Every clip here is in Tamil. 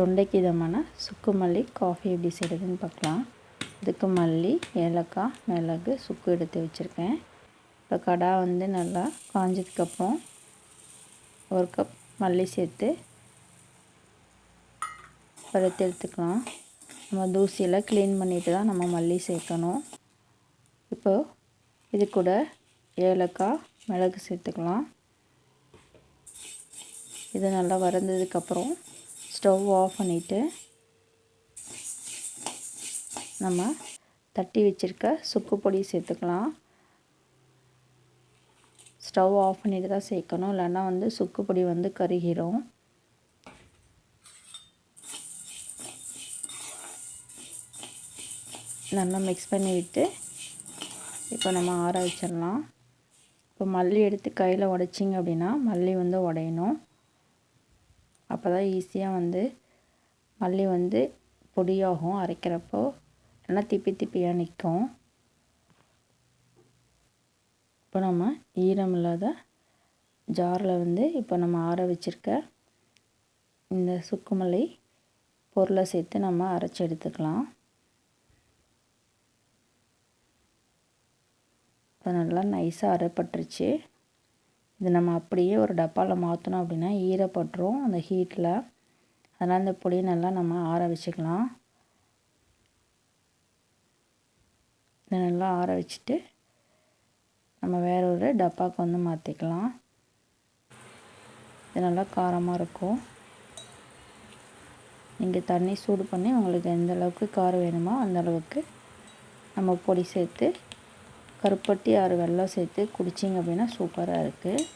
தொண்டைக்கு இதமான சுக்கு மல்லி காஃபி எப்படி செய்கிறதுன்னு பார்க்கலாம். இதுக்கு மல்லி ஏலக்காய் மிளகு சுக்கு எடுத்து வச்சுருக்கேன். இப்போ கடா வந்து நல்லா காஞ்சதுக்கப்புறம் ஒரு கப் மல்லி சேர்த்து வறுத்து எடுத்துக்கலாம். நம்ம தூசியில் க்ளீன் பண்ணிட்டு தான் நம்ம மல்லி சேர்க்கணும். இப்போ இது கூட ஏலக்காய் மிளகு சேர்த்துக்கலாம். இது நல்லா வறந்ததுக்கப்புறம் ஸ்டவ் ஆஃப் பண்ணிவிட்டு நம்ம தட்டி வச்சுருக்க சுக்கு பொடி சேர்த்துக்கலாம். ஸ்டவ் ஆஃப் பண்ணிட்டு தான் சேர்க்கணும். இல்லைன்னா வந்து சுக்கு பொடி வந்து கருகிரும். நல்லா மிக்ஸ் பண்ணி விட்டு இப்போ நம்ம ஆற வச்சிடலாம். இப்போ மல்லி எடுத்து கையில் உடைச்சிங்க அப்படின்னா மல்லி வந்து உடையணும். அப்போ தான் ஈஸியாக வந்து மல்லி வந்து பொடியாகும் அரைக்கிறப்போ. நல்லா திப்பி திப்பியாக நிற்கும் இப்போ நம்ம ஈரம் இல்லாத ஜாரில் வந்து இப்போ நம்ம ஆற வச்சுருக்க இந்த சுக்குமல்லி பொருளை சேர்த்து நம்ம அரைச்சி எடுத்துக்கலாம். இப்போ நல்லா நைஸாக அரைப்பட்டுருச்சு. இது நம்ம அப்படியே ஒரு டப்பாவில் மாற்றினோம் அப்படின்னா ஈரப்பட்டுரும் அந்த ஹீட்டில் அதனால் அந்த புளி நல்லா நம்ம ஆற வச்சுக்கலாம். இதை நல்லா ஆற வச்சுட்டு நம்ம வேற ஒரு டப்பாவுக்கு வந்து மாற்றிக்கலாம் இது நல்லா காரமாக இருக்கும். நீங்கள் தண்ணி சூடு பண்ணி உங்களுக்கு எந்த அளவுக்கு காரம் வேணுமோ அந்த அளவுக்கு நம்ம பொடி சேர்த்து கருப்பட்டி ஆறு வெள்ளம் சேர்த்து குடிச்சிங்க அப்படின்னா சூப்பராக இருக்குது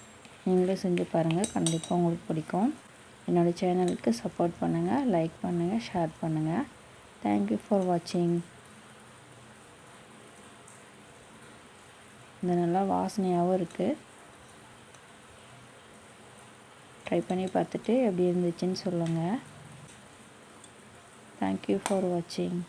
நீங்களே செஞ்சு பாருங்கள் கண்டிப்பாக உங்களுக்கு பிடிக்கும். என்னோடய சேனலுக்கு சப்போர்ட் பண்ணுங்கள் லைக் பண்ணுங்கள் ஷேர் பண்ணுங்கள் தேங்க்யூ ஃபார் வாட்சிங் இது நல்லா வாசனையாகவும் இருக்குது ட்ரை பண்ணி பார்த்துட்டு எப்படி இருந்துச்சுன்னு சொல்லுங்கள் தேங்க்யூ ஃபார் வாட்சிங்